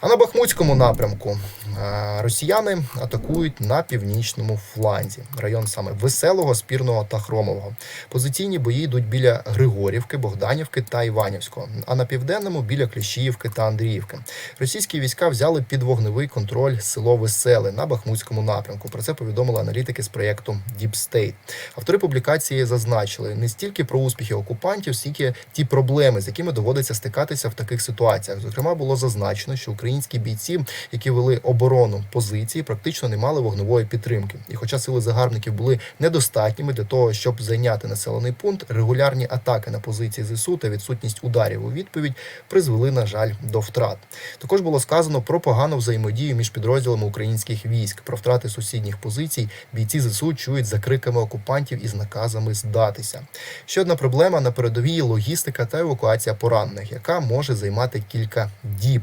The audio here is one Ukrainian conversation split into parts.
А на Бахмутському напрямку е, росіяни атакують на північному фланзі, район саме Веселого, Спірного та Хромового. Позиційні бої йдуть біля Григорівки, Богданівки та Іванівського, а на південному біля Кліщіївки та Андріївки. Російські війська взяли під вогневий контроль село Веселе на Бахмутському напрямку. Про це повідомили аналітики з проєкту Deep State. Автори публікації зазначили не стільки про успіхи окупантів, скільки ті проблеми, з якими доводиться стикатися в таких ситуаціях. Зокрема, було зазначено, що українські бійці, які вели оборону позиції, практично не мали вогневої підтримки. І хоча сили загарбників були недостатніми для того, щоб зайняти населений пункт, регулярні атаки на позиції ЗСУ та відсутність ударів у відповідь призвели, на жаль, до втрат. Також було сказано про погану взаємодію між підрозділами українських військ, про втрати сусідніх позицій. Бійці ЗСУ чують за криками окупантів із наказами здатися. Ще одна проблема на передовій логістика та евакуація поранених, яка може займати кілька діб.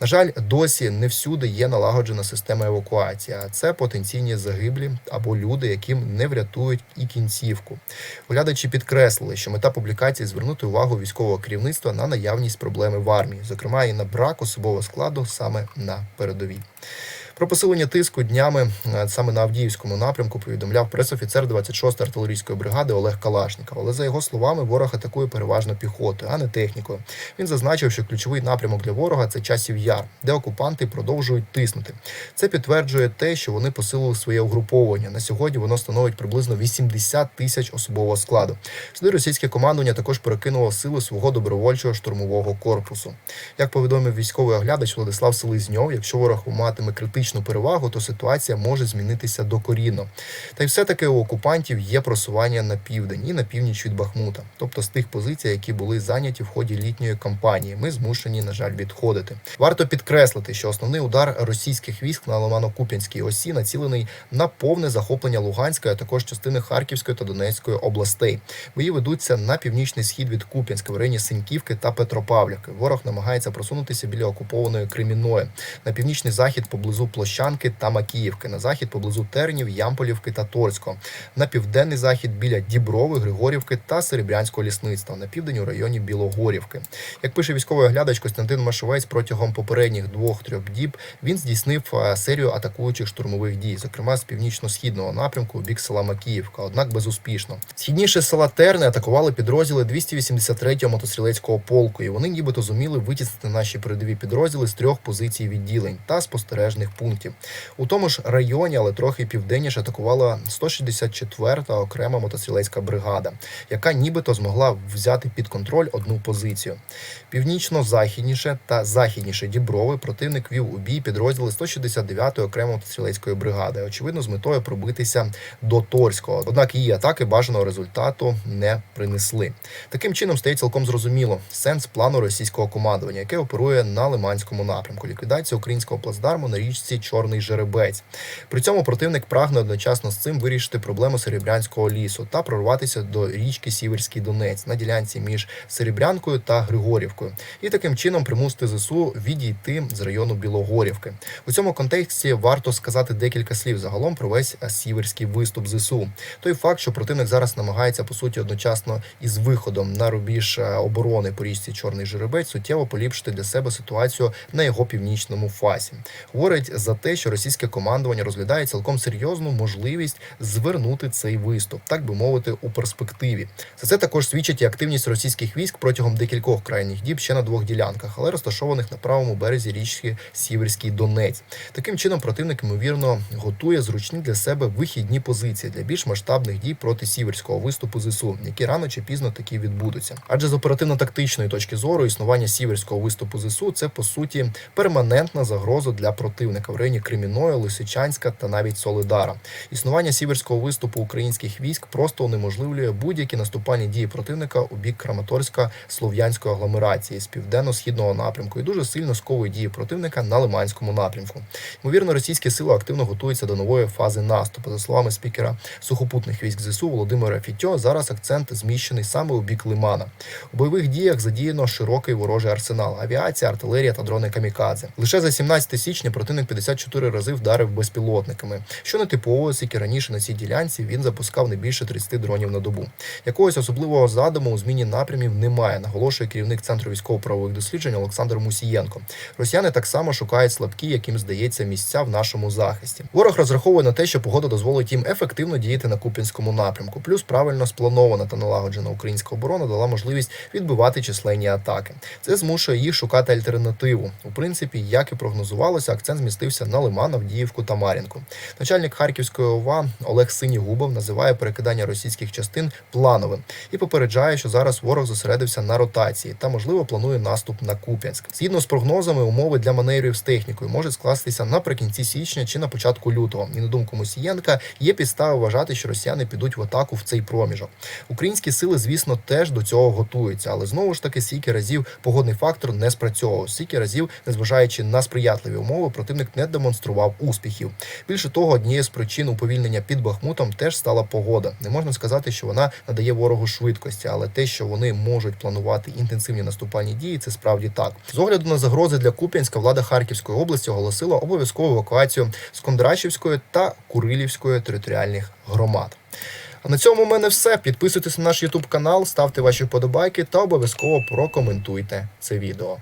На жаль, досі не всюди є налагоджена система евакуації. А це потенційні загиблі або люди, яким не врятують і кінцівку. Оглядачі підкреслили, що мета публікації звернути увагу військового керівництва на наявність проблеми в армії, зокрема і на брак особового складу саме на передовій. Про посилення тиску днями е, саме на Авдіївському напрямку повідомляв пресофіцер 26-ї артилерійської бригади Олег Калашніков. Але за його словами, ворог атакує переважно піхотою, а не технікою. Він зазначив, що ключовий напрямок для ворога це часів яр, де окупанти продовжують тиснути. Це підтверджує те, що вони посилили своє угруповання. На сьогодні воно становить приблизно 80 тисяч особового складу. Сюди російське командування також перекинуло сили свого добровольчого штурмового корпусу. Як повідомив військовий оглядач Владислав Селезньов, якщо ворог матиме критичну перевагу, то ситуація може змінитися докорінно. Та й все-таки у окупантів є просування на південь і на північ від Бахмута, тобто з тих позицій, які були зайняті в ході літньої кампанії. Ми змушені, на жаль, відходити. Варто підкреслити, що основний удар російських військ на Ломано-Куп'янській осі націлений на повне захоплення Луганської, а також частини Харківської та Донецької областей. Бої ведуться на північний схід від Куп'янська, в районі Синьківки та Петропавлівки. Ворог намагається просунутися біля окупованої Кремінної, на північний захід поблизу Площанки та Макіївки, на захід поблизу Тернів, Ямполівки та Торського, на південний захід біля Діброви, Григорівки та Серебрянського лісництва, на південь у районі Білогорівки. Як пише військовий оглядач Костянтин Машовець, протягом попередніх двох-трьох діб він здійснив е, серію атакуючих штурмових дій, зокрема з північно-східного напрямку у бік села Макіївка, однак безуспішно. Східніше села Терни атакували підрозділи 283-го мотострілецького полку, і вони нібито зуміли витіснити наші передові підрозділи з трьох позицій відділень та спостережних пунктів. У тому ж районі, але трохи південніше, атакувала 164-та окрема мотострілецька бригада, яка нібито змогла взяти під контроль одну позицію. Північно-західніше та західніше Діброви противник вів у бій підрозділи 169-ї окремої мотострілецької бригади, очевидно, з метою пробитися до Торського. Однак її атаки бажаного результату не принесли. Таким чином стає цілком зрозуміло сенс плану російського командування, яке оперує на Лиманському напрямку. Ліквідація українського плацдарму на річці Чорний Жеребець. При цьому противник прагне одночасно з цим вирішити проблему Серебрянського лісу та прорватися до річки Сіверський Донець на ділянці між Серебрянкою та Григорівкою, і таким чином примусити ЗСУ відійти з району Білогорівки. У цьому контексті варто сказати декілька слів загалом про весь сіверський виступ ЗСУ. Той факт, що противник зараз намагається по суті одночасно із виходом на рубіж е, оборони по річці Чорний Жеребець суттєво поліпшити для себе ситуацію на його північному фасі. Говорить за те, що російське командування розглядає цілком серйозну можливість звернути цей виступ, так би мовити, у перспективі. За це також свідчить і активність російських військ протягом декількох крайніх діб ще на двох ділянках, але розташованих на правому березі річки Сіверський Донець. Таким чином, противник ймовірно готує зручні для себе вихідні позиції для більш масштабних дій проти сіверського виступу ЗСУ, які рано чи пізно таки відбудуться. Адже з оперативно-тактичної точки зору існування сіверського виступу ЗСУ це по суті перманентна загроза для противника в районі Креміної, Лисичанська та навіть Солидара. Існування сіверського виступу українських військ просто унеможливлює будь-які наступальні дії противника у бік Краматорська слов'янської агломерації з південно-східного напрямку і дуже сильно сковує дії противника на Лиманському напрямку. Ймовірно, російські сили активно готуються до нової фази наступу. За словами спікера сухопутних військ ЗСУ Володимира Фітьо, зараз акцент зміщений саме у бік Лимана. У бойових діях задіяно широкий ворожий арсенал: авіація, артилерія та дрони камікадзе. Лише за 17 січня противник 54 рази вдарив безпілотниками. Що не типово, оскільки раніше на цій ділянці він запускав не більше 30 дронів на добу. Якогось особливого задуму у зміні напрямів немає, наголошує керівник центру військово-правових досліджень Олександр Мусієнко. Росіяни так само шукають слабкі, яким здається, місця в нашому захисті. Ворог розраховує на те, що погода дозволить їм ефективно діяти на Куп'янському напрямку. Плюс правильно спланована та налагоджена українська оборона дала можливість відбивати численні атаки. Це змушує їх шукати альтернативу. У принципі, як і прогнозувалося, акцент змістився на Лиман, Авдіївку та Мар'їнку. Начальник Харківської ОВА Олег Синігубов називає перекидання російських частин плановим і попереджає, що зараз ворог зосередився на ротації та, можливо, планує наступ на Куп'янськ. Згідно з прогнозами, умови для маневрів з технікою можуть скластися наприкінці січня чи на початку лютого. І на думку Мусієнка, є підстави вважати, що росіяни підуть в атаку в цей проміжок. Українські сили, звісно, теж до цього готуються, але знову ж таки стільки разів погодний фактор не спрацьовував. Стільки разів, незважаючи на сприятливі умови, противник не демонстрував успіхів. Більше того, однією з причин уповільнення під Бахмутом теж стала погода. Не можна сказати, що вона надає ворогу швидкості, але те, що вони можуть планувати інтенсивні наступальні дії, це справді так. З огляду на загрози для Куп'янська, влада Харківської області оголосила обов'язкову евакуацію з Кондрашівської та Курилівської територіальних громад. А на цьому в мене все. Підписуйтесь на наш YouTube канал, ставте ваші вподобайки та обов'язково прокоментуйте це відео.